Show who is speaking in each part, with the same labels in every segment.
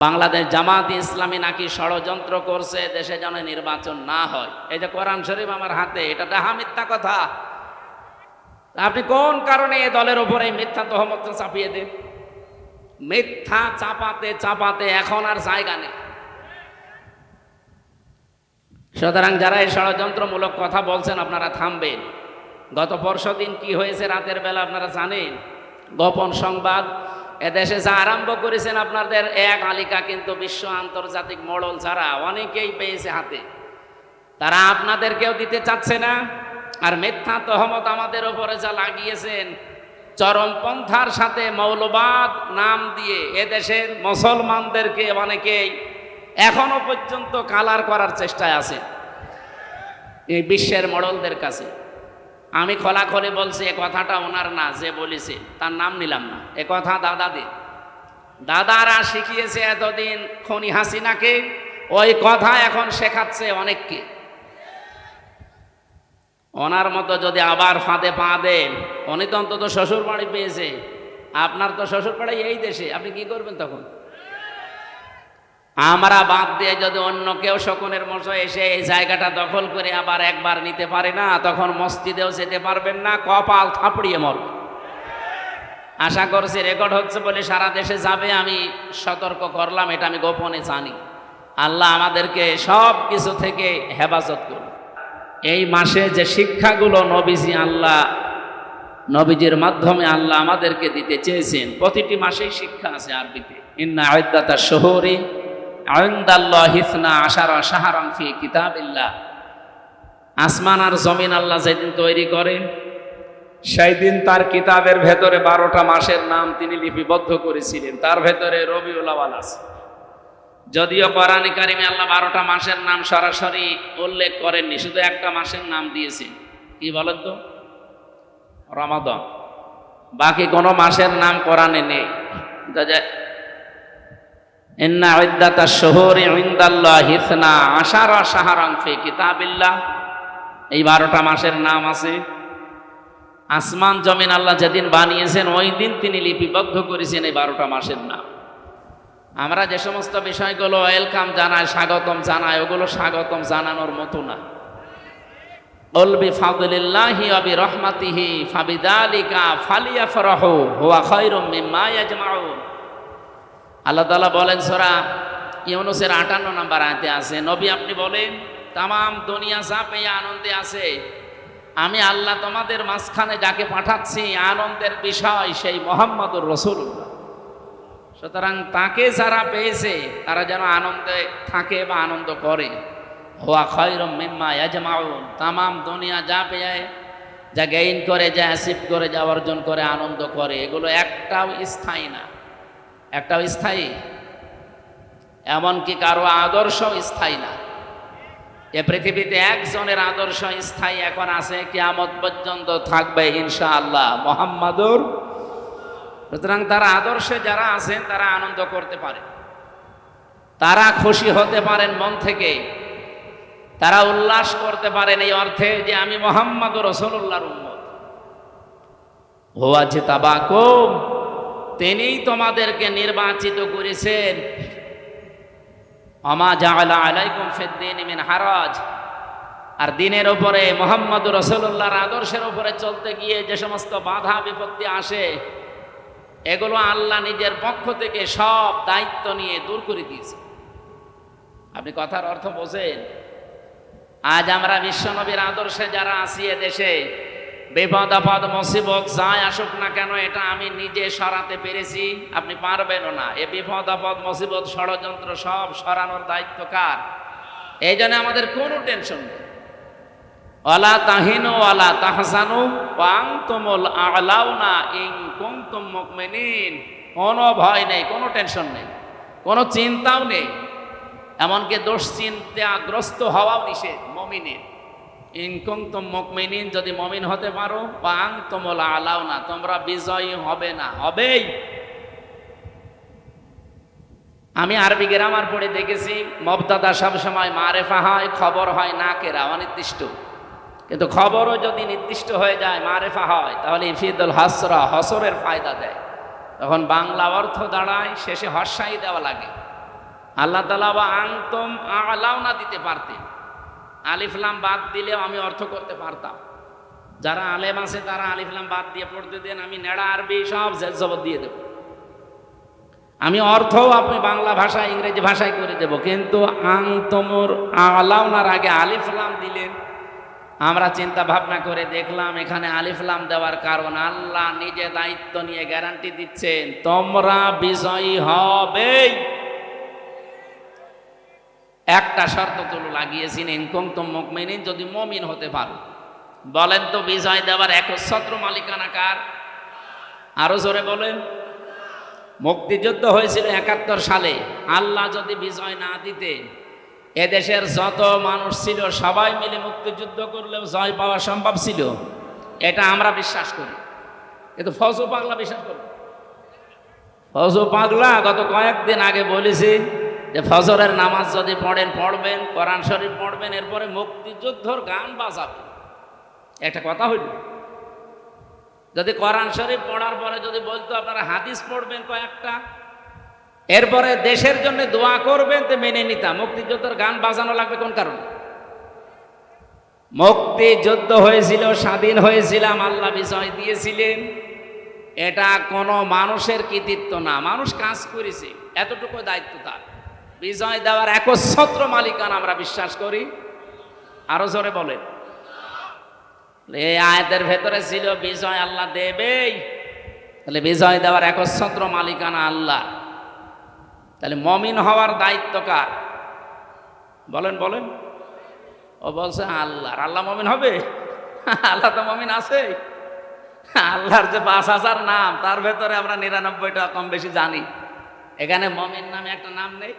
Speaker 1: বাংলাদেশ জামাত ইসলামী নাকি ষড়যন্ত্র করছে, দেশে যেন নির্বাচন না হয়। এই যে কোরআন শরীফ আমার হাতে, এটা ডাহা মিথ্যা কথা। আপনি কোন কারণে এ দলের উপরে মিথ্যা তহমত চাপিয়ে দেন? মিথ্যা চাপাতে চাপাতে এখন আর জায়গা নেই। সুতরাং যারা এই ষড়যন্ত্রমূলক কথা বলছেন, আপনারা থামবেন। গত পরশু দিন কি হয়েছে রাতের বেলা আপনারা জানেন? গোপন সংবাদ এদেশে যা আরম্ভ করেছেন আপনাদের এক আলিকা কিন্তু বিশ্ব আন্তর্জাতিক মডল ছাড়া অনেকেই পেয়েছে হাতে। তারা আপনাদেরকেও দিতে চাচ্ছে না। আর মিথ্যা তহমত আমাদের ওপরে যা লাগিয়েছেন চরমপন্থার সাথে মৌলবাদ নাম দিয়ে এদেশের মুসলমানদেরকে অনেকেই এখনও পর্যন্ত কালার করার চেষ্টায় আছে। এই বিশ্বের মডলদের কাছে। আমি খোলাখলি বলছি, এ কথাটা ওনার না, যে বলেছে, তার নাম নিলাম না। এ কথা দাদাদের দাদারা শিখিয়েছে এতদিন খনি হাসিনাকে, ওই কথা এখন শেখাচ্ছে অনেককে। ওনার মতো যদি আবার ফাঁদে পা দেন, উনি তো অন্তত শ্বশুর বাড়ি পেয়েছে। আপনার তো শ্বশুর বাড়ি এই দেশে, আপনি কি করবেন তখন? আমরা বাদ দিয়ে যদি অন্য কেউ শকুনের মশো এসে এই জায়গাটা দখল করে আবার একবার নিতে পারে না, তখন মসজিদেও যেতে পারবেন না, কপাল থাপড়িয়ে মরবে। আশা করছি রেকর্ড হচ্ছে বলে সারা দেশে যাবে, আমি সতর্ক করলাম, এটা আমি গোপনে জানি। আল্লাহ আমাদেরকে সব কিছু থেকে হেফাজত করুন। এই মাসে যে শিক্ষাগুলো নবীজি আল্লাহ, নবীজির মাধ্যমে আল্লাহ আমাদেরকে দিতে চেয়েছেন, প্রতিটি মাসেই শিক্ষা আছে আরবিতে। ইন্না আয়দাতা শহরে আয়ন্দাল্লাহ হিসনা আশারা সাহারাং ফি কিতাবিল্লাহ। আসমান আর জমিন আল্লাহ যেদিন তৈরি করেন সেই দিন তার কিতাবের ভেতরে বারোটা মাসের নাম তিনি লিপিবদ্ধ করেছিলেন। তার ভেতরে রবিউল আওয়াল যদিও কোরআনে কারিমে আল্লাহ বারোটা মাসের নাম সরাসরি উল্লেখ করেননি, শুধু একটা মাসের নাম দিয়েছেন। কি বলেন তো? রমাদন। বাকি কোনো মাসের নাম কোরআনে নেই। ইন্না ইদ্দাতা শহরে আশারা সাহারাং ফি কিতাবিল্লাহ। এই বারোটা মাসের নাম আছে। আসমান জমিন আল্লাহ যেদিন বানিয়েছেন, ওই দিন তিনি লিপিবদ্ধ করেছেন এই বারোটা মাসের নাম। আমরা যে সমস্ত বিষয়গুলো ওয়েলকাম জানাই, স্বাগতম জানাই, ওগুলো স্বাগতম জানানোর মতো না। অলবি ফাদলিল্লাহি অবি রহমাতিহি ফাবিদালিকা ফালিয়া ফরাহু হুয়া খৈরুম মিম্মা ইয়াজমাউন। আল্লাহ তালা বলেন, সূরা ইউনুসের 58 নম্বর আয়াতে আছে, নবী আপনি বলেন তাম দুনিয়া যা পেয়ে আনন্দে আছে। আমি আল্লাহ তোমাদের মাঝখানে যাকে পাঠাচ্ছি, আনন্দের বিষয় সেই মোহাম্মদুর রসুল্লাহ সুতরাং তাকে যারা পেয়েছে, তারা যেন আনন্দে থাকে বা আনন্দ করে। হোয়া খয়রম মিম্মা ইয়াজমাউন। তামাম দুনিয়া যা পেয়ে, যা গেইন করে, যা অ্যাসিভ করে, যা অর্জন করে, আনন্দ করে, এগুলো একটাও স্থায়ী না। একটাও স্থায়ী, এমনকি কারও আদর্শ স্থায়ী না। এ পৃথিবীতে একজনের আদর্শ স্থায়ী এখন আছে, কিয়ামত পর্যন্ত থাকবে ইনশা আল্লাহ মোহাম্মদুর সুতরাং তারা আদর্শে যারা আছেন, তারা আনন্দ করতে পারে তারা খুশি হতে পারেন মন থেকে। তারা উল্লাস করতে পারেন এই অর্থে যে আমি মোহাম্মদ রসুল্লাহর উম্মত। হোয়া যে তাবাকুম তিনিই তোমাদেরকে নির্বাচিত করেছেন। হারাজ। আর দিনের উপরে মোহাম্মদ রসুল্লাহর আদর্শের উপরে চলতে গিয়ে যে সমস্ত বাধা বিপত্তি আসে, এগুলো আল্লাহ নিজের পক্ষ থেকে সব দায়িত্ব নিয়ে দূর করে দিয়েছে। আপনি কথার অর্থ বোঝেন? আজ আমরা বিশ্বনবীর আদর্শে যারা আছি দেশে বিপদ আপদ মুসিবত যাই আসুক না কেন, এটা আমি নিজে সরাতে পেরেছি। আপনি পারবেনও না। এ বিপদ আপদ মুসিবত, ষড়যন্ত্র সব সরানোর দায়িত্ব কার? এই জন্য আমাদের কোনো টেনশন নেই। ওয়ালা তাহিনু ওয়ালা তাহসানু ওয়াং তুমুল আলাউনা ইং কুনতুম মুমিনিন। কোনো ভয় নেই, কোনো টেনশন নেই, কোনো চিন্তাও নেই। এমনকি দুশ্চিন্তাগ্রস্ত হওয়াও নিষেধ, মমিনের। ইনকুম মুকমিনিন যদি মমিন হতে পারো পাং তোমলা আলাও না তোমরা বিজয়ী হবে না, হবেই। আমি আরবি গ্রামার পড়ে দেখেছি মবদাদা সবসময় মারেফা হয়, খবর হয় না কেরা অনির্দিষ্ট। কিন্তু খবরও যদি নির্দিষ্ট হয়ে যায়, মারেফা হয়, তাহলে ইফিদুল হাসরা, হসরের ফায়দা দেয়। তখন বাংলা অর্থ দাঁড়ায়, শেষে হর্ষাই দেওয়া লাগে। আল্লাহ তালা বা আংতম আলাও না দিতে পারতেন। আলিফলাম বাদ দিলেও আমি অর্থ করতে পারতাম। যারা আলেম আছে, তারা আলিফলাম বাদ দিয়ে পড়তে দেন, আমি নেড়া আরবি সব জবর দিয়ে দেব। আমি অর্থও আপনি বাংলা ভাষা ইংরেজি ভাষায় করে দেব, কিন্তু আং তোমর আলাউনার আগে আলিফলাম দিলেন। আমরা চিন্তা ভাবনা করে দেখলাম, এখানে আলিফলাম দেওয়ার কারণ আল্লাহ নিজে দায়িত্ব নিয়ে গ্যারান্টি দিচ্ছেন, তোমরা বিজয়ী হবেই। একটা শর্ত তুলো লাগিয়েছেন ইনকম তো মুকমিনিন যদি মমিন হতে পারো। বলেন তো বিজয় দেওয়ার একচ্ছত্র মালিকানা কার? আরও জোরে বলেন। মুক্তিযুদ্ধ হয়েছিল একাত্তর সালে। আল্লাহ যদি বিজয় না দিতেন, এদেশের যত মানুষ ছিল সবাই মিলে মুক্তিযুদ্ধ করলেও জয় পাওয়া সম্ভব ছিল। এটা আমরা বিশ্বাস করি। কিন্তু ফজু পাগলা বিশ্বাস করি ফজু পাগলা গত কয়েকদিন আগে বলেছি যে ফজরের নামাজ যদি পড়েন, পড়বেন, কোরআন শরীফ পড়বেন, এরপরে মুক্তিযুদ্ধর গান বাজাবেন। একটা কথা হইল, যদি কোরআন শরীফ পড়ার পরে যদি বলতো আপনারা হাদিস পড়বেন কয়েকটা, এরপরে দেশের জন্য দোয়া করবেন, তো মেনে নিতাম। মুক্তিযুদ্ধের গান বাজানো লাগবে কোন কারণে? মুক্তিযুদ্ধ হয়েছিল, স্বাধীন হয়েছিলাম, আল্লাহ বিজয় দিয়েছিলেন। এটা কোনো মানুষের কৃতিত্ব না। মানুষ কাজ করেছে, এতটুকু দায়িত্ব তার। বিজয় দেওয়ার একচ্ছত্র মালিকান আমরা বিশ্বাস করি। আরও জোরে বলেন। এই আয়াতের ভেতরে ছিল বিজয় আল্লাহ দেবেই। তাহলে বিজয় দেওয়ার একচ্ছত্র মালিকানা আল্লাহ। তাহলে মমিন হওয়ার দায়িত্ব কার? বলেন বলেন। ও বলছে আল্লাহ আল্লাহ মমিন হবে? আল্লাহ তো মমিন আছে আল্লাহর যে পাঁচ হাজার নাম, তার ভেতরে আমরা নিরানব্বইটা কম বেশি জানি। এখানে মমিন নামে একটা নাম নেই।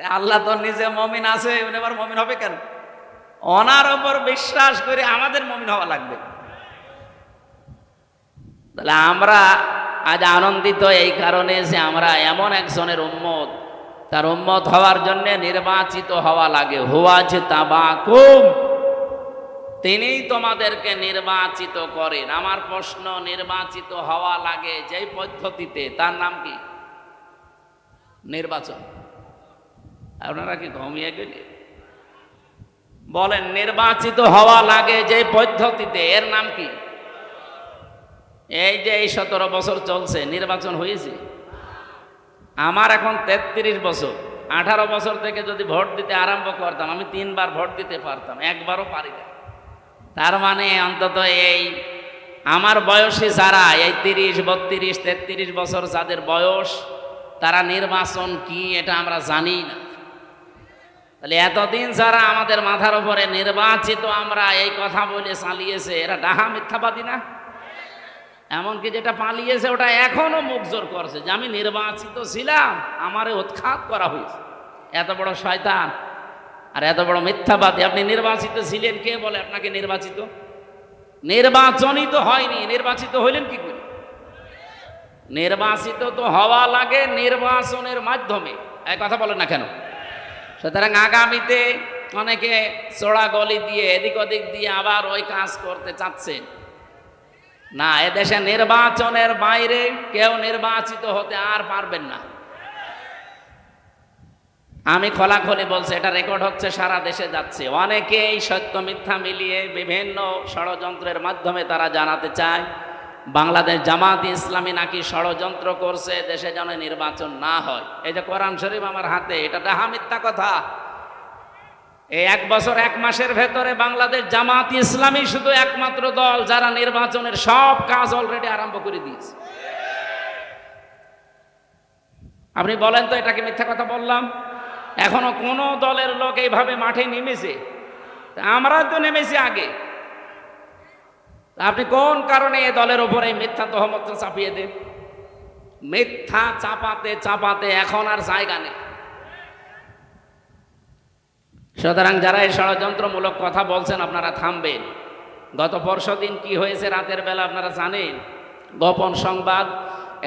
Speaker 1: আল্লাহ তো নিজে মমিন আছে আবার মমিন হবে কেন? ওনার ওপর বিশ্বাস করে আমাদের মমিন হওয়া লাগবে। তাহলে আমরা আজ আনন্দিত এই কারণে যে আমরা এমন একজনের উম্মত, তার উম্মত হওয়ার জন্য নির্বাচিত হওয়া লাগে। হুয়াজ তাবাকুম। তিনিই তোমাদেরকে নির্বাচিত করেন। আমার প্রশ্ন, নির্বাচিত হওয়া লাগে যেই পদ্ধতিতে? তার নাম কি? নির্বাচন। আপনারা কি ঘুমিয়ে গেলে? বলেন, নির্বাচিত হওয়া লাগে যে পদ্ধতিতে। এর নাম কি? এই যে এই সতেরো বছর চলছে, নির্বাচন হয়েছে। আমার এখন তেত্রিশ বছর। আঠারো বছর থেকে যদি ভোট দিতে আরম্ভ করতাম, আমি তিনবার ভোট দিতে পারতাম, একবারও পারি না। তার মানে অন্তত এই আমার বয়সী যারা, এই তিরিশ, বত্রিশ, তেত্রিশ বছর যাদের বয়স, তারা নির্বাচন কি, এটা আমরা জানি না। তাহলে এতদিন যারা আমাদের মাথার উপরে নির্বাচিত আমরা এই কথা বলে চালিয়েছে, এরা ডাহা মিথ্যাবাদী না? এমনকি যেটা পালিয়েছে, ওটা এখনও মুখ জোর করছে যে আমি নির্বাচিত ছিলাম, আমারে উৎখাত করা হয়েছে। এত বড় শয়তান আর এত বড় মিথ্যাবাদী। আপনি নির্বাচিত ছিলেন, কে বলে আপনাকে নির্বাচিত? নির্বাচনই তো হয়নি, নির্বাচিত হইলেন কি করে? নির্বাচিত তো হওয়া লাগে নির্বাচনের মাধ্যমে। এক কথা বলেন না কেন? সুতরাং আগামীতে অনেকে চোড়া গলি দিয়ে, এদিক ওদিক দিয়ে আবার ওই কাজ করতে চাচ্ছে। না, এদেশে নির্বাচনের বাইরে কেউ নির্বাচিত হতে আর পারবেন না। আমি খোলাখলি বলছি, এটা রেকর্ড হচ্ছে, সারা দেশে যাচ্ছে। অনেকেই সত্য মিথ্যা মিলিয়ে বিভিন্ন ষড়যন্ত্রের মাধ্যমে তারা জানাতে চায় বাংলাদেশ জামাত ইসলামী নাকি ষড়যন্ত্র করছে, দেশে যেন নির্বাচন না হয়। এই যে কোরআন শরীফ আমার হাতে, এটা ডাহা মিথ্যা কথা। এই এক বছর, এক মাসের ভেতরে বাংলাদেশ জামাত ইসলামী শুধু একমাত্র দল যারা নির্বাচনের সব কাজ অলরেডি আরম্ভ করে দিয়েছে। আপনি বলেন তো এটাকে মিথ্যা কথা বললাম? এখনও কোনো দলের লোক এইভাবে মাঠে নেমেছে? আমরা তো নেমেছি আগে। আপনি কোন কারণে এ দলের ওপরে মিথ্যা তহমত চাপিয়ে দেন? মিথ্যা চাপাতে চাপাতে এখন আর জায়গা নেই। সুতরাং যারা এই ষড়যন্ত্রমূলক কথা বলছেন, আপনারা থামবেন। গত পরশু দিন কি হয়েছে রাতের বেলা আপনারা জানেন? গোপন সংবাদ,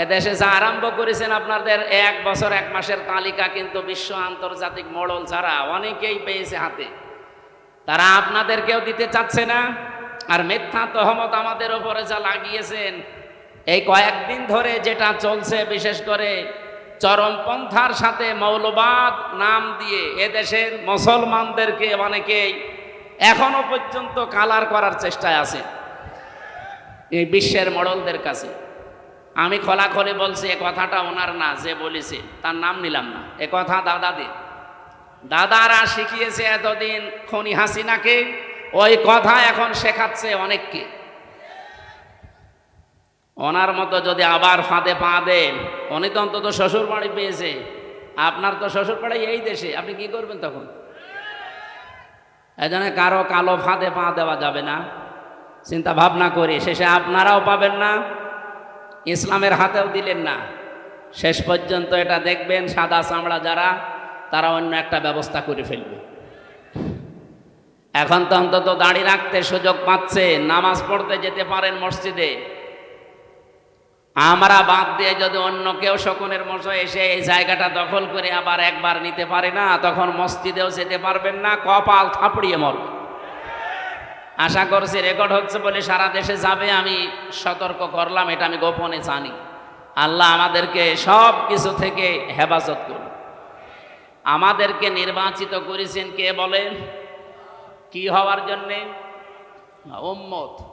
Speaker 1: এদেশে যা আরম্ভ করেছেন আপনাদের এক বছর, এক মাসের তালিকা কিন্তু বিশ্ব আন্তর্জাতিক মডল ছাড়া অনেকেই পেয়েছে হাতে। তারা আপনাদেরকেও দিতে চাচ্ছে না। আর মিথ্যা তহমত আমাদের ওপরে যা লাগিয়েছেন, এই কয়েকদিন ধরে যেটা চলছে বিশেষ করে চরমপন্থার সাথে মৌলবাদ নাম দিয়ে এদেশের মুসলমানদেরকে অনেকেই এখনও পর্যন্ত কালার করার চেষ্টায় আছে। এই বিশ্বের মডলদের কাছে। আমি খোলাখলি বলছি, এ কথাটা ওনার না, যে বলেছে, তার নাম নিলাম না। এ কথা দাদাদের। দাদারা শিখিয়েছে এতদিন খনি হাসিনাকে ওই কথা এখন শেখাচ্ছে অনেককে। ওনার মতো যদি আবার ফাঁদে পা দেন, উনি তো অন্তত শ্বশুর বাড়ি পেয়েছে। আপনার তো শ্বশুর বাড়ি এই দেশে, আপনি কি করবেন তখন? এই জন্য কারও কালো ফাঁদে পা দেওয়া যাবে না। চিন্তা ভাবনা করি, শেষে আপনারাও পাবেন না, ইসলামের হাতেও দিলেন না। শেষ পর্যন্ত এটা দেখবেন, সাদা চামড়া যারা, তারা অন্য একটা ব্যবস্থা করে ফেলবে। এখন তো অন্তত দাঁড়িয়ে রাখতে সুযোগ পাচ্ছে, নামাজ পড়তে যেতে পারেন মসজিদে। আমরা বাদ দিয়ে যদি অন্য কেউ শকুনের মশো এসে এই জায়গাটা দখল করে আবার একবার নিতে পারে না, তখন মসজিদেও যেতে পারবেন না, কপাল থাপড়িয়ে মরবে। আশা করছি রেকর্ড হচ্ছে বলে সারা দেশে যাবে, আমি সতর্ক করলাম, এটা আমি গোপনে জানি। আল্লাহ আমাদেরকে সব কিছু থেকে হেফাজত করুন। আমাদেরকে নির্বাচিত করেছেন কে বলেন? কি হওয়ার জন্যে? উম্মত।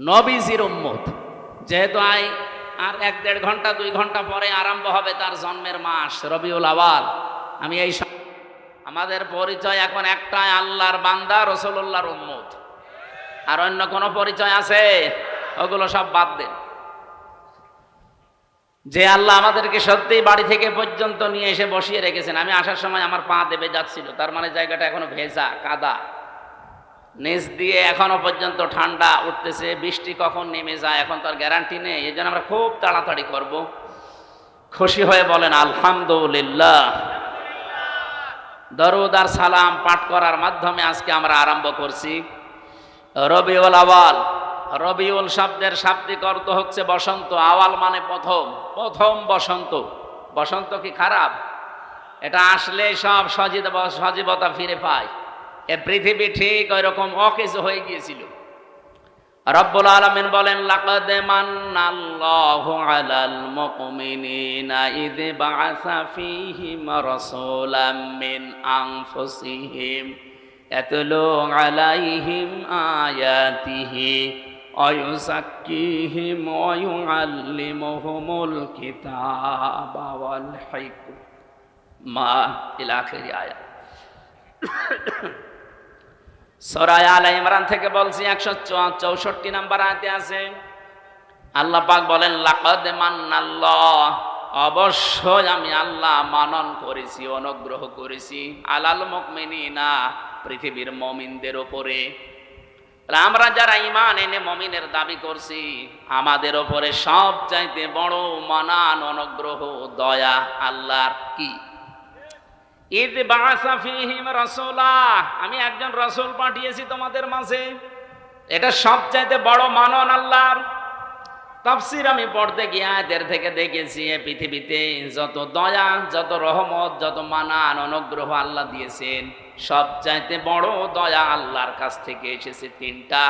Speaker 1: নবীজির উম্মত। যেহেতু আই আর এক দেড় ঘণ্টা, দুই ঘণ্টা পরে আরম্ভ হবে তার জন্মের মাস, রবিউল আওয়াল। আমি এই আমাদের পরিচয় এখন একটাই, আল্লাহর বান্দা রসুল্লাহর উম্মত। আর অন্য কোনো পরিচয় আছে? ওগুলো সব বাদ দেন। যে আল্লাহ আমাদেরকে সত্যিই বাড়ি থেকে পর্যন্ত নিয়ে এসে বসিয়ে রেখেছেন। আমি আসার সময় আমার পা দেবে যাচ্ছিল। তার মানে জায়গাটা এখনও ভেজা, কাদা। নিচ দিয়ে এখনও পর্যন্ত ঠান্ডা উঠতেছে। বৃষ্টি কখন নেমে যায় এখন তার গ্যারান্টি নেই। এই আমরা খুব তাড়াতাড়ি করব। খুশি হয়ে বলেন, আলহামদুলিল্লাহ। দরুদ আর সালাম পাঠ করার মাধ্যমে আজকে আমরা আরম্ভ করছি। রবিউল আওয়াল রবিউল শব্দের শাব্দিক অর্থ হচ্ছে বসন্ত, আওয়াল মানে প্রথম। প্রথম বসন্ত। বসন্ত কি খারাপ? এটা আসলে সব সজীব, সজীবতা ফিরে পায়। এ পৃথিবী ঠিক ওই রকম অকেজ হয়ে গিয়েছিল। রব্বুল আলামিন বলেন, লাকাদ মান্নাল্লাহু আলাল মুমিনিনা মিন আলাইহিম আয়াতিহি ويزكيهم ويعلمهم الكتاب والحكمة إلى آخر آية সরায় আল ইমরান থেকে বলছি একশো চৌষট্টি নাম্বার আয়তে আছে আল্লাহ পাক বলেন লাকাদ মান্নাল্লাহ অবশ্যই আমি আল্লাহ মানন করেছি অনুগ্রহ করেছি আলাল মুকমিনিনা পৃথিবীর মমিনদের উপরে আমরা যারা ইমান এনে মমিনের দাবি করছি, আমাদের ওপরে সব চাইতে বড় মানান, অনুগ্রহ, দয়া আল্লাহর কি? ঈদ বাসা ফিহিম রাসূলা আমি একজন রসুল পাঠিয়েছি তোমাদের মাঝে। এটা সবচাইতে বড় মানন আল্লাহর। তাফসির আমি পড়তে গিয়ে আয়াতের থেকে দেখেছি পৃথিবীতে যত দয়া, যত রহমত, যত মানান, অনুগ্রহ আল্লাহ দিয়েছেন। সবচাইতে বড় দয়া আল্লাহর কাছ থেকে এসেছে তিনটা।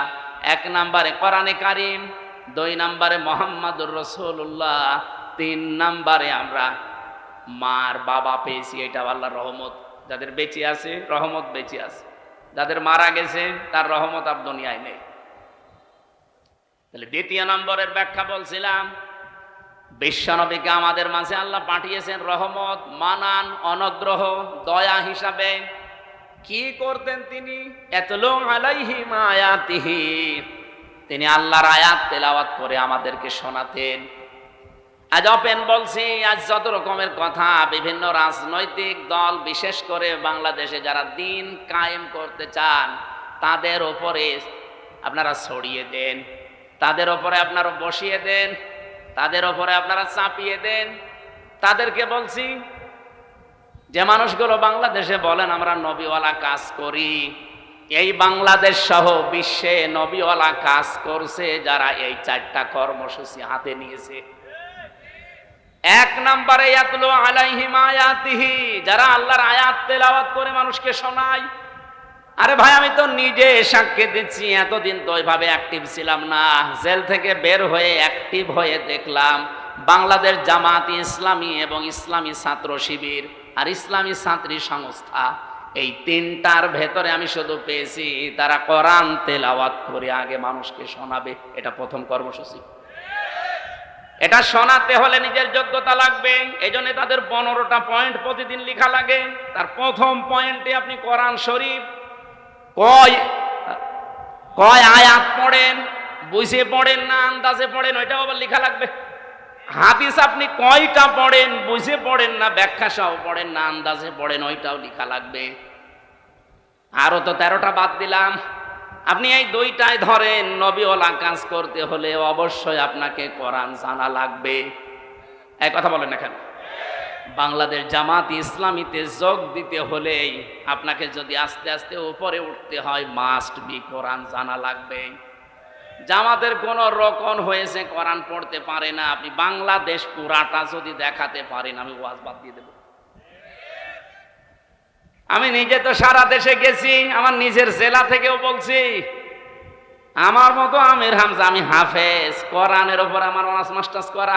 Speaker 1: এক নম্বরে কোরআনে কারিম, দুই নম্বরে মোহাম্মদুর রসুল্লাহ তিন নম্বরে আমরা মার বাবা পেয়েছি এটা আল্লাহর রহমত। যাদের বেঁচে আছে, রহমত বেঁচে আছে। যাদের মারা গেছে, তার রহমত আর দুনিয়ায় নেই। তাহলে দ্বিতীয় নম্বরের ব্যাখ্যা বলছিলাম, বিশ্বনবীকে আমাদের মাঝে আল্লাহ পাঠিয়েছেন রহমত, মানান, অনগ্রহ, দয়া হিসাবে। কি করতেন তিনি? তিনি আল্লাহর আয়াত তেলাওয়াত করে আমাদেরকে শোনাতেন। আজ অপেন বলছি, আজ যত রকমের কথা, বিভিন্ন রাজনৈতিক দল, বিশেষ করে বাংলাদেশে যারা দিন কায়েম করতে চান, তাদের ওপরে আপনারা ছড়িয়ে দেন। তাদের ওপরে আপনারা বসিয়ে দেন। তাদের ওপরে আপনারা চাপিয়ে দেন। তাদেরকে বলছি যে মানুষগুলো বাংলাদেশে বলেন, আমরা নবীওয়ালা কাজ করি। এই বাংলাদেশ সহ বিশ্বে নবীওয়ালা কাজ করছে, যারা এই চারটা কর্মসূচি হাতে নিয়েছে। এক নম্বরে, ইয়াতলু আলাইহিম আয়াতিহি, যারা আল্লাহর আয়াত তেলাওয়াত করে মানুষকে শোনায়। আরে ভাই, আমি তো নিজে সাক্ষী দিচ্ছি, এতদিন তো ওইভাবে অ্যাক্টিভ ছিলাম না। জেল থেকে বের হয়ে অ্যাক্টিভ হয়ে দেখলাম, বাংলাদেশ জামাত ইসলামী এবং ইসলামী ছাত্র শিবির আর ইসলামী ছাত্রী সংস্থা, এই তিনটার ভেতরে আমি শুধু পেয়েছি, তারা কোরআন তেলাওয়াত করে আগে মানুষকে শোনাবে। এটা প্রথম কর্মসূচি। এটা শোনাতে হলে নিজের যোগ্যতা লাগবে এই জন্য তাদের পনেরোটা পয়েন্ট প্রতিদিন লেখা লাগে। তার প্রথম পয়েন্টে আপনি কোরআন শরীফ কয় কয় আয়াত পড়েন, বুঝে পড়েন না, আন্দাজে পড়েন, ওইটাও আবার লেখা লাগবে। হাদিস আপনি কয়টা পড়েন, বুঝে পড়েন না ব্যাখ্যা সহ পড়েন না, আন্দাজে পড়েন, ওইটাও লেখা লাগবে। আরও তো তেরোটা বাদ দিলাম। আপনি এই দুইটায় ধরেন, নবীওয়ালা কাজ করতে হলে অবশ্যই আপনাকে কোরআন জানা লাগবে। এক কথা বলেন না কেন? বাংলাদেশ জামাত ইসলামীতে যোগ দিতে হলেই আপনাকে যদি আস্তে আস্তে উপরে উঠতে হয় মাস্ট বি কোরআন জানা লাগবে। জামাতের কোন রকম হয়েছে, কোরআন পড়তে পারে না, আপনি বাংলাদেশ পুরাটা যদি দেখাতে পারেন, আমি ওয়াজ বাদ দিয়ে দেব। আমি নিজে তো সারা দেশে গেছি, আমার নিজের জেলা থেকেও বলছি, আমার মতো আমির হামজা, আমি হাফেজ, কোরআনের ওপর আমার অনার্স মাস্টার্স করা।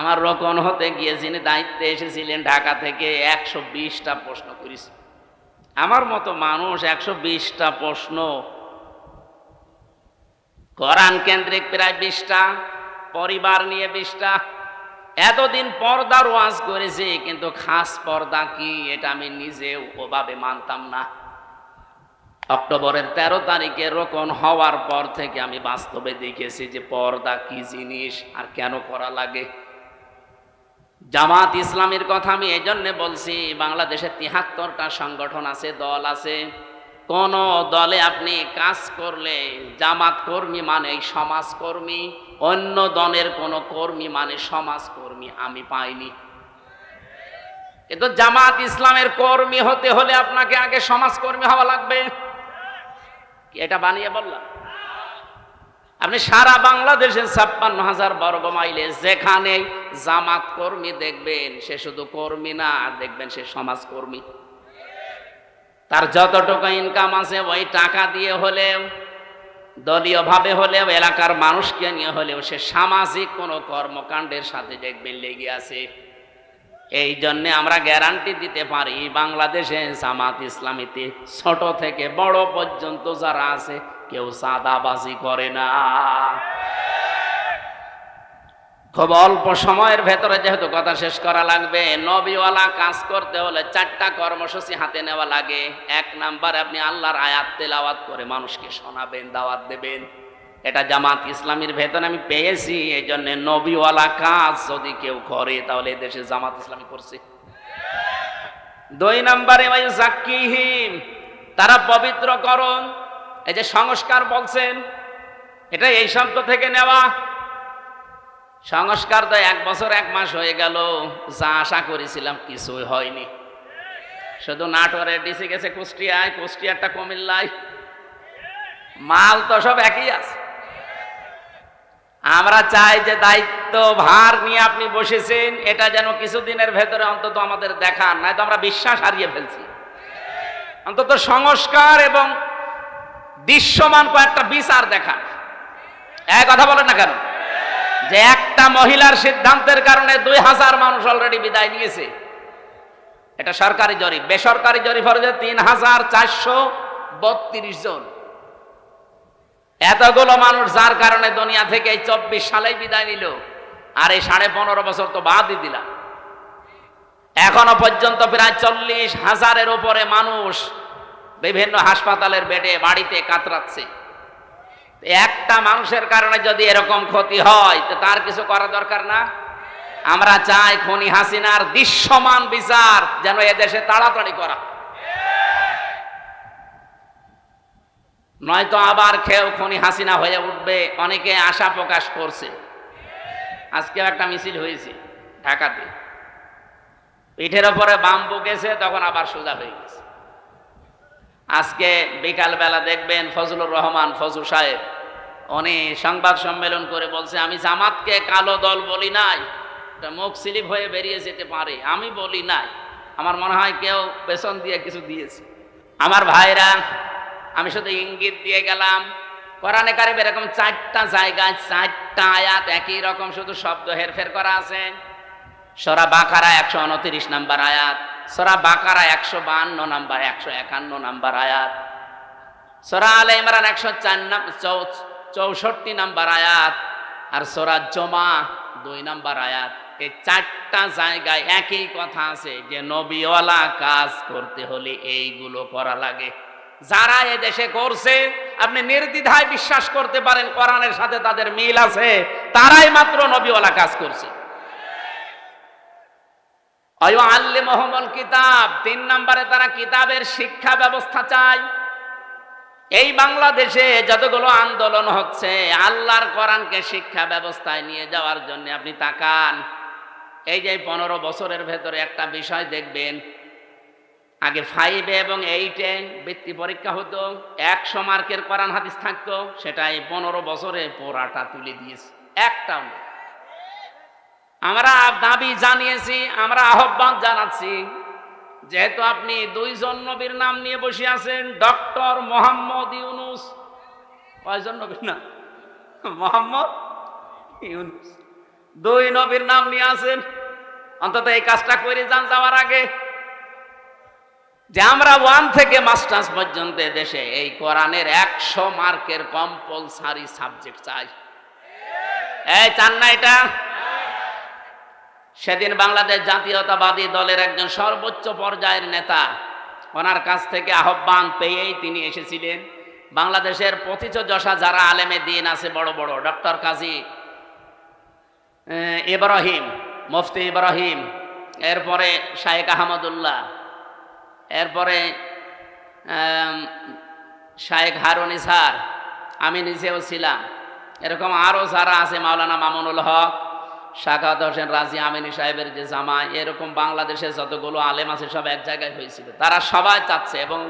Speaker 1: আমার রকন হতে গিয়ে যিনি দায়িত্বে এসেছিলেন ঢাকা থেকে একশো বিশটা প্রশ্ন করেছি। আমার মতো মানুষ একশো বিশটা প্রশ্ন কোরআন কেন্দ্রিক প্রায় বিশটা, পরিবার নিয়ে বিশটা। এতদিন পর্দার ওয়াজ করেছি, কিন্তু খাস পর্দা কি এটা আমি নিজে ওভাবে মানতাম না। অক্টোবরের তেরো তারিখে রোকন হওয়ার পর থেকে আমি বাস্তবে দেখেছি যে পর্দা কি জিনিস আর কেন করা লাগে। জামাত ইসলামের কথা আমি এই জন্যে বলছি, বাংলাদেশে তিহাত্তরটা সংগঠন আছে, দল আছে। কোন দলে আপনি কাজ করলে জামাত কর্মী মানে সমাজকর্মী অন্য দলের কোন কর্মী মানে সমাজকর্মী আমি পাইনি। কিন্তু জামাত ইসলামের কর্মী হতে হলে আপনাকে আগে সমাজকর্মী হওয়া লাগবে। এটা বানিয়ে বললাম? আপনি সারা বাংলাদেশের ছাপ্পান্ন হাজার বর্গ মাইলে যেখানে জামাত কর্মী দেখবেন, সে শুধু কর্মী না দেখবেন সে সমাজকর্মী তার যতটুকু ইনকাম আছে, ওই টাকা দিয়ে হলেও, দলীয়ভাবে হলেও, এলাকার মানুষকে নিয়ে হলেও সে সামাজিক কোনো কর্মকাণ্ডের সাথে দেখবেন লেগে আছে। এই জন্যে আমরা গ্যারান্টি দিতে পারি, বাংলাদেশে জামাত ইসলামীতে ছোট থেকে বড় পর্যন্ত যারা আছে, কেউ সাদাবাজি করে না। খুব অল্প সময়ের ভেতরে যেহেতু কথা শেষ করা লাগবে, নবীওয়ালা কাজ করতে হলে চারটা কর্মসূচি হাতে নেওয়া লাগে। এক নাম্বার, আপনি আল্লাহর আয়াত তেলাওয়াত করে মানুষকে শোনাবেন, দাওয়াত দেবেন। এটা জামাত ইসলামীর ভেতরে আমি পেয়েছি এই জন্য নবীওয়ালা কাজ যদি কেউ করে, তাহলে দেশে জামাত ইসলামী করছে। দুই নাম্বারে ওই জাকিহিম তারা পবিত্রকরণ। এই যে সংস্কার বলছেন, এটা এই শব্দ থেকে নেওয়া। সংস্কার তো এক বছর, এক মাস হয়ে গেল। যা আশা করেছিলাম কিছুই হয়নি। শুধু নাটোরে ডিসি গেছে কুষ্টিয়ায়, কুষ্টিয়ারটা কুমিল্লায়। মাল তো সব একই আছে। আমরা চাই যে দায়িত্ব, ভার নিয়ে আপনি বসেছেন, এটা যেন কিছুদিনের ভেতরে অন্তত আমাদের দেখান নাই তো আমরা বিশ্বাস হারিয়ে ফেলছি। অন্তত সংস্কার এবং দৃশ্যমান কয়েকটা বিচার দেখান এক কথা বলেন না কেন? যে একটা মহিলার সিদ্ধান্তের কারণে দুই হাজার মানুষ অলরেডি বিদায় নিয়েছে। এটা সরকারি জরিপ। বেসরকারি জরিপ হচ্ছে তিন হাজার চারশো বত্রিশ জন। এতগুলো মানুষ যার কারণে দুনিয়া থেকে এই চব্বিশ সালেই বিদায় নিল। আর এই সাড়ে পনেরো বছর তো বাদই দিলাম। এখনও পর্যন্ত প্রায় চল্লিশ হাজারের উপরে মানুষ বিভিন্ন হাসপাতালের বেডে বাড়িতে কাতরাচ্ছে। একটা মানুষের কারণে যদি এরকম ক্ষতি হয়, তো তার কিছু করা দরকার না? আমরা চাই খনি হাসিনার দৃশ্যমান বিচার যেন এদেশে তাড়াতাড়ি করা। নয়তো আবার খেয়েও খনি হাসিনা হয়ে উঠবে, অনেকে আশা প্রকাশ করছে। আজকেও একটা মিছিল হয়েছে ঢাকাতে। পিঠের ওপরে বাম্বু গেছে তখন আবার সোজা হয়ে গেছে। আজকে বিকালবেলা দেখবেন ফজলুর রহমান ফজু সাহেব উনি সংবাদ সম্মেলন করে বলছে, আমি জামাতকে কালো দল বলি নাই মুখ স্লিপ হয়ে বেরিয়ে যেতে পারে, আমি বলি নাই। আমার মনে হয় কেউ পেছন দিয়ে কিছু দিয়েছে। আমার ভাইরা, আমি শুধু ইঙ্গিত দিয়ে গেলাম, কোরআনে কারিম এরকম চারটা জায়গায় চারটা আয়াত একই রকম শুধু শব্দ হেরফের করা আছে। সরা বাকারা একশো উনত্রিশ নাম্বার আয়াত, সরা বাকারা একশো বাহান্ন নাম্বার, একশো একান্ন নাম্বার আয়াত, সরা আলে ইমরান একশো চার চৌষট্টি নাম্বার আয়াত আর সরা জমা দুই নাম্বার আয়াত। এই চারটা জায়গায় একই কথা আছে যে নবীওয়ালা কাজ করতে হলে এইগুলো করা লাগে। যারা এ দেশে করছে, আপনি নির্দ্বিধায় বিশ্বাস করতে পারেন কোরআনের সাথে তাদের মিল আছে, তারাই মাত্র নবীওয়ালা কাজ করছে। আল্লি মোহাম্মল কিতাব, তিন নম্বরে তারা কিতাবের শিক্ষা ব্যবস্থা চায়। এই বাংলাদেশে যতগুলো আন্দোলন হচ্ছে, আল্লাহর কোরআনকে শিক্ষা ব্যবস্থায় নিয়ে যাওয়ার জন্য আপনি তাকান। এই যে পনেরো বছরের ভেতরে একটা বিষয় দেখবেন, আগে ফাইভে এবং এইটে বৃত্তি পরীক্ষা হতো, একশো মার্কের কোরআন হাদিস থাকতো, সেটা এই পনেরো বছরে পোড়াটা তুলে দিয়েছে। একটাও আমরা দাবি জানিয়েছি, আমরা আহ্বান জানাচ্ছি যেহেতু আপনি দুইজন নবীর নাম নিয়ে বসে আছেন, ডক্টর মোহাম্মদ ইউনুস। কয়জন নবীর নাম? মোহাম্মদ ইউনুস। দুই নবীর নাম নিয়ে আছেন। অন্তত এই কাজটা করে যান যাওয়ার আগে। যে আমরা ওয়ান থেকে মাস্টার্স পর্যন্ত দেশে এই কোরআনের একশো মার্কের কম্পালসারি সাবজেক্ট চাই। এই চান না এটা? সেদিন বাংলাদেশ জাতীয়তাবাদী দলের একজন সর্বোচ্চ পর্যায়ের নেতা, ওনার কাছ থেকে আহ্বান পেয়েই তিনি এসেছিলেন। বাংলাদেশের পথিত যশা যারা আলেমে দিন আছে, বড় বড়, ডক্টর কাজী ইব্রাহিম, মুফতি ইব্রাহিম, এরপরে শায়েক আহমদুল্লাহ, এরপরে শায়েক হারুন ইসার আমি নিজেও ছিলাম। এরকম আরও যারা আছে, মাওলানা মামুনুল হক শাখাত হোসেন রাজি আমিনী সাহেবের যে জামা এরকম বাংলাদেশের যতগুলো আলেম আছে সব এক জায়গায় হয়েছিল। তারা সবাই চাচ্ছে এবং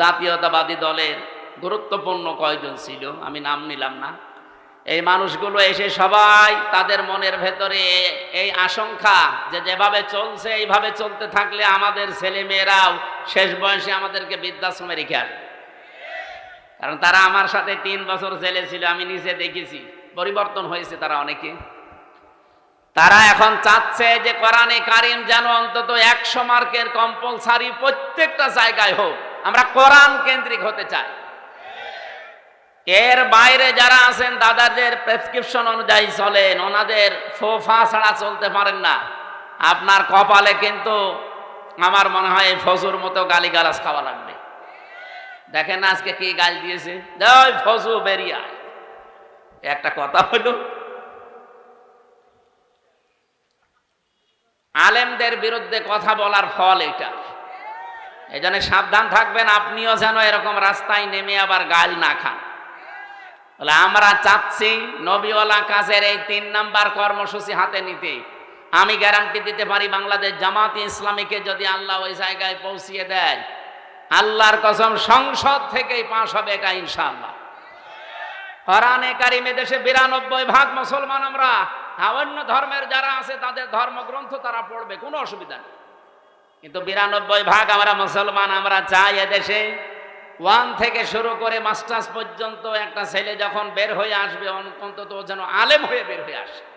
Speaker 1: জাতীয়তাবাদী দলের গুরুত্বপূর্ণ কয়জন ছিল, আমি নাম নিলাম না। এই মানুষগুলো এসে সবাই তাদের মনের ভেতরে এই আশঙ্কা যে যেভাবে চলছে, এইভাবে চলতে থাকলে আমাদের ছেলে মেয়েরাও শেষ বয়সে আমাদেরকে বৃদ্ধাশ্রমে রেখে আসবে। কারণ তারা আমার সাথে তিন বছর জেলে ছিল, আমি নিজে দেখেছি। পরিবর্তন হয়েছে তারা অনেকে। তারা এখন চাচ্ছে যে কোরআনে কারিম যেন অন্তত একশো মার্কের কম্পালসারি প্রত্যেকটা জায়গায় হোক। আমরা কোরআন কেন্দ্রিক হতে চাই। এর বাইরে যারা আছেন, দাদাদের প্রেসক্রিপশন অনুযায়ী চলেন, ওনাদের ফোফা ছাড়া চলতে পারেন না। আপনার কপালে কিন্তু আমার মনে হয় ফজুর মতো গালিগালাজ খাওয়া লাগবে। দেখেন আজকে কি গাল দিয়েছে? একটা কথা হলো আলেমদের বিরুদ্ধে কথা বলার ফল এটা। এই জন্য সাবধান থাকবেন, আপনিও যেন এরকম রাস্তায় নেমে আবার গাল না খান। বলে, আমরা চাচ্ছি নবীওয়ালা কাজের এই তিন নাম্বার কর্মসূচি হাতে নিতে আমি গ্যারান্টি দিতে পারি বাংলাদেশ জামাত ইসলামীকে যদি আল্লাহ ওই জায়গায় পৌঁছিয়ে দেয়, আল্লাহর কসম সংসদ থেকেই পাশ হবে এটা ইনশাআল্লাহ। কোরআনে কারিমে দেশে বিরানব্বই ভাগ মুসলমান আমরা। অন্য ধর্মের যারা আছে, তাদের ধর্মগ্রন্থ তারা পড়বে, কোনো অসুবিধা নেই। কিন্তু বিরানব্বই ভাগ আমরা মুসলমান, আমরা চাই এদেশে। ওয়ান থেকে শুরু করে মাস্টার্স পর্যন্ত একটা ছেলে যখন বের হয়ে আসবে, অন্তত যেন আলেম হয়ে বের হয়ে আসে।